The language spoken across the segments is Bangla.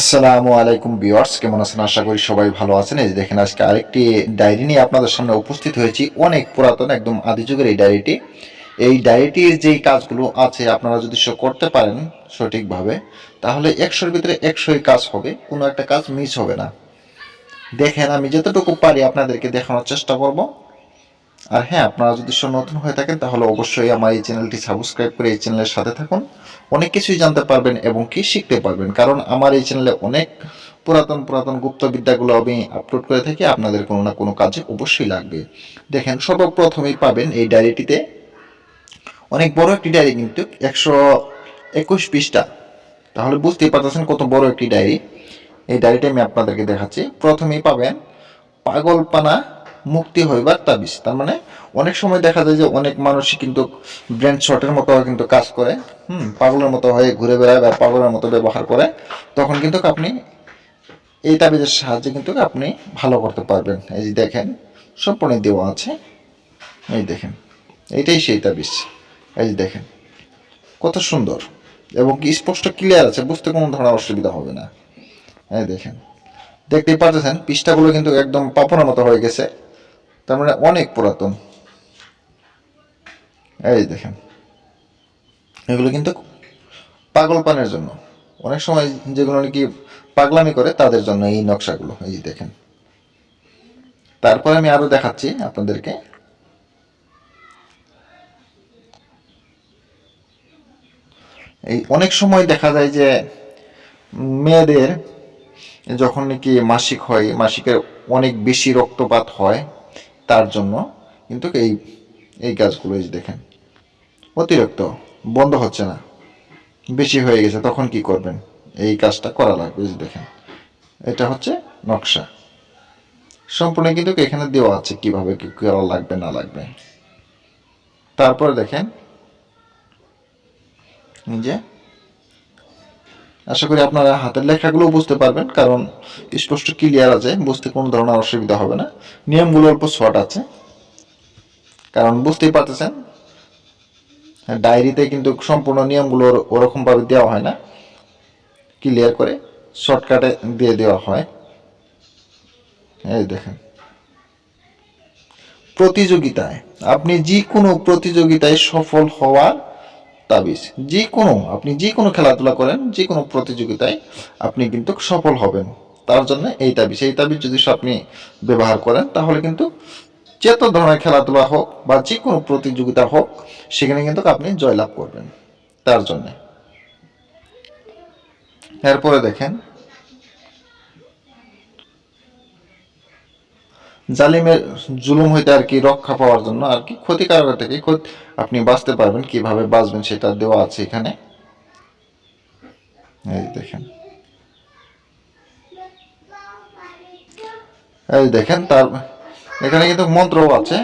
আসসালামু আলাইকুম ভিউয়ার্স, কেমন আছেন? আশা করি সবাই ভালো আছেন। এই দেখেন, আজকে আরেকটি ডায়েরি নিয়ে আপনাদের সামনে উপস্থিত হয়েছি। অনেক পুরাতন, একদম আদি যুগের এই ডায়েরিটি। এই ডায়েরিটির যেই কাজগুলো আছে, আপনারা যদি সে করতে পারেন সঠিকভাবে, তাহলে একশোর ভিতরে একশোই কাজ হবে। কোনো একটা কাজ মিস হবে না। দেখেন, আমি যতটুকু পারি আপনাদেরকে দেখানোর চেষ্টা করব। আর হ্যাঁ আপনারা যদি সব নতুন হয়ে থাকেন, তাহলে অবশ্যই আমার এই চ্যানেলটি সাবস্ক্রাইব করে এই চ্যানেলের সাথে থাকুন। অনেক কিছুই জানতে পারবেন এবং কি শিখতে পারবেন। কারণ আমার এই চ্যানেলে অনেক পুরাতন পুরাতন গুপ্ত বিদ্যাগুলো আমি আপলোড করে থাকি, আপনাদের কোনো না কোনো কাজে অবশ্যই লাগবে। দেখেন, সর্বপ্রথমেই পাবেন এই ডায়েরিটিতে অনেক বড় একটি ডায়েরি কিন্তু একশো একুশ পৃষ্ঠা। তাহলে বুঝতেই পারতেছেন কত বড় একটি ডায়েরি। এই ডায়েরিটা আমি আপনাদেরকে দেখাচ্ছি। প্রথমেই পাবেন পাগলপানা মুক্তি হইবার তাবিজ। তার মানে অনেক সময় দেখা যায় যে অনেক মানুষই কিন্তু ব্রেন শটের মতো কিন্তু কাজ করে, হুম, পাগলের মতো হয়ে ঘুরে বেড়ায় বা পাগলের মতো ব্যবহার করে, তখন কিন্তু আপনি এই তাবিজের সাহায্যে কিন্তু আপনি ভালো করতে পারবেন। এই যে দেখেন, সম্পূর্ণ দেওয়া আছে। এই দেখেন এইটাই সেই তাবিজ। এই যে দেখেন, কত সুন্দর। এবং কি স্পষ্ট ক্লিয়ার আছে, বুঝতে কোনো ধরনের অসুবিধা হবে না। এই দেখেন, দেখতেই পাচ্ছেন পৃষ্ঠাগুলো কিন্তু একদম পাপনের মতো হয়ে গেছে। তার মানে অনেক পুরাতন। এই দেখেন, এগুলো কিন্তু পাগল পানের জন্য। অনেক সময় যেগুলো নাকি পাগলামি করে, তাদের জন্য এই নকশাগুলো, এই যে দেখেন। তারপরে আমি আরও দেখাচ্ছি আপনাদেরকে। এই অনেক সময় দেখা যায় যে মেয়েদের যখন নাকি মাসিক হয়, মাসিকের অনেক বেশি রক্তপাত হয় তার জন্য। কিন্তু এই এই গাছগুলো এই দেখেন, অতিরিক্ত, বন্ধ হচ্ছে না। বেশি হয়ে গেছে, তখন কি করবেন? এই কাজটা করা লাগবে দেখেন। এটা হচ্ছে নকশা। সম্পূর্ণ কিন্তু এখানে দেওয়া আছে কীভাবে কি করা লাগবে, না লাগবে। তারপরে দেখেন যে আশা করি আপনারা হাতের লেখাগুলো বুঝতে পারবেন, কারণ স্পষ্ট ক্লিয়ার আছে, বুঝতে কোনো ধরনের অসুবিধা হবে না। নিয়মগুলো অল্প শর্ট আছে। কারণ বুঝতেই পারতেছেন ডায়েরিতে কিন্তু সম্পূর্ণ নিয়মগুলো ওরকমভাবে দেওয়া হয় না। ক্লিয়ার করে শর্টকাটে দিয়ে দেওয়া হয়। এই দেখেন। প্রতিযোগিতায়, আপনি যে কোনো প্রতিযোগিতায় সফল হওয়ার তাবিজ। যে কোনো আপনি যে কোনো খেলাধুলা করেন যে কোনো প্রতিযোগিতায় আপনি কিন্তু সফল হবেন। তার জন্য এই তাবিজ। এই তাবিজ যদি আপনি ব্যবহার করেন, তাহলে কিন্তু যত ধরনের খেলাধুলা হোক বা যে কোনো প্রতিযোগিতা হোক, সেখানে কিন্তু আপনি জয়লাভ করবেন। তার জন্য। এরপরে দেখেন জালিমের জুলুম হইতে আর কি রক্ষা পাওয়ার জন্য আর কি ক্ষতিকারক থেকে আপনি বাঁচতে পারবেন, কীভাবে বাঁচবেন সেটা দেওয়া আছে এখানে। এই দেখেন। এই দেখেন, তার এখানে কিন্তু মন্ত্রও আছে।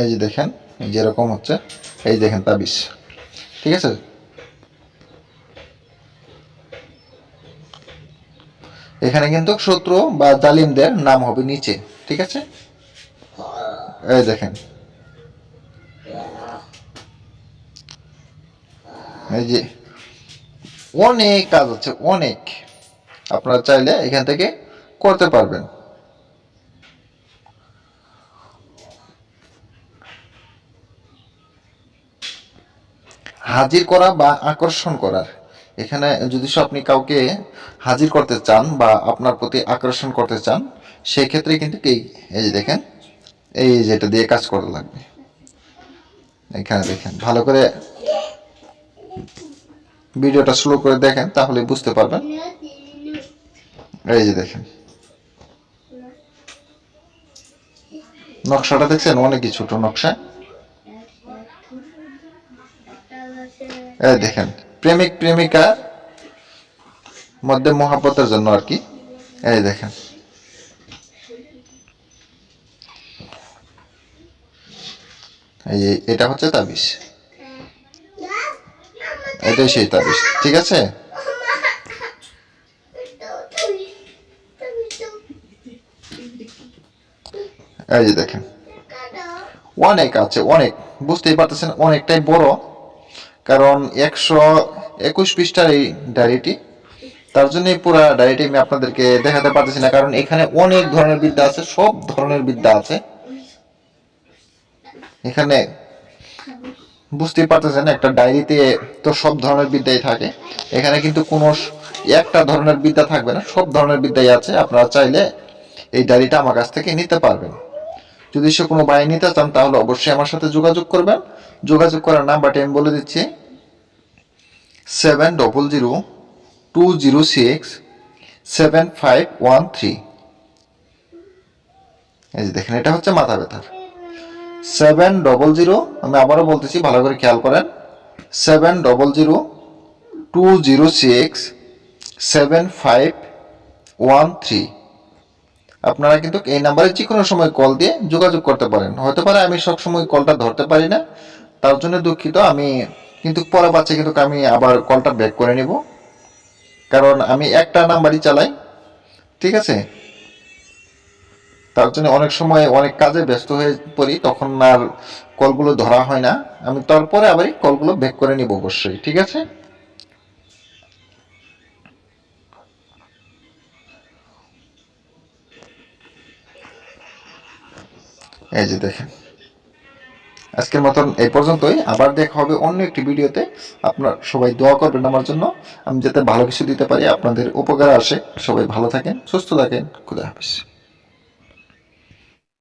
এই যে দেখেন, এই যে হচ্ছে। এই দেখেন তাবিজ। ঠিক আছে? এখানে কিন্তু শত্রু বা জালিমদের নাম হবে নিচে, ঠিক আছে? এই দেখেন। এই যে অনেক কাজ আছে, অনেক। আপনারা চাইলে এখান থেকে করতে পারবেন। হাজির করা বা আকর্ষণ করার। এখানে যদি আপনি কাউকে হাজির করতে চান বা আপনার প্রতি আকর্ষণ করতে চান সেই ক্ষেত্রে কিন্তু এই এই যে দেখেন, এই যেটা দিয়ে কাজ করা লাগবে। এখানে দেখেন, ভালো করে ভিডিওটা স্লো করে দেখেন, তাহলে বুঝতে পারবেন। এই যে দেখেন। নকশাটা দেখছেন? অনেকই ছোট নকশা। এই দেখেন প্রেমিক প্রেমিকা মধ্যে মহাব্বতের জন্য আর কি। এই দেখেন। এই এটা হচ্ছে তাবিজ। এটাই সেই তাবিজ, ঠিক আছে? এই যে দেখেন। অনেক আছে, অনেক। বুঝতেই পারতেছেন, অনেকটাই বড়। কারণ একশো একুশ পৃষ্ঠার এই ডায়েরিটি, তার জন্য এই পুরো ডায়েরিটি আমি আপনাদেরকে দেখাতে পারতেছি না, কারণ এখানে অনেক ধরনের বিদ্যা আছে, সব ধরনের বিদ্যা আছে। এখানে বুঝতেই পারতেছেন, একটা ডায়েরিতে তো সব ধরনের বিদ্যাই থাকে। এখানে কিন্তু কোনো একটা ধরনের বিদ্যা থাকবে না, সব ধরনের বিদ্যাই আছে, আপনারা চাইলে এই ডায়েরিটা আমার কাছ থেকে নিতে পারবেন। যদি সে কোনো বাই নিতে চান, তাহলে অবশ্যই আমার সাথে যোগাযোগ করবেন। যোগাযোগ করার নাম্বারটি আমি বলে দিচ্ছি। Seven double zero two zero six seven five one three এই যে দেখেন, এটা হচ্ছে মাথা ব্যথার। সেভেন ডবল জিরো আমি আবারও বলতেছি, ভালো করে খেয়াল করেন। Seven double zero two zero six seven five one three আপনারা কিন্তু এই নাম্বারে যে কোনো সময় কল দিয়ে যোগাযোগ করতে পারেন। হতে পারে আমি সব সময় কলটা ধরতে পারি না। তার জন্য দুঃখিত। আমি কিন্তু পরে বাচ্চা কিন্তু আমি আবার কলটা ব্যাক করে নিব। কারণ আমি একটা নাম্বারই চালাই। ঠিক আছে? তার জন্য অনেক সময় অনেক কাজে ব্যস্ত হয়ে পড়ি, তখন আর কলগুলো ধরা হয় না। আমি তারপরে আবার কলগুলো ব্যাক করে নিব অবশ্যই। ঠিক আছে? এই যে দেখেন। আজকের মতন এই পর্যন্তই। আবার দেখা হবে অন্য একটি ভিডিওতে। আপনার সবাই দোয়া করবেন আমার জন্য। আমি যাতে ভালো কিছু দিতে পারি, আপনাদের উপকার আসে। সবাই ভালো থাকেন, সুস্থ থাকেন। খুদা হাফিজ।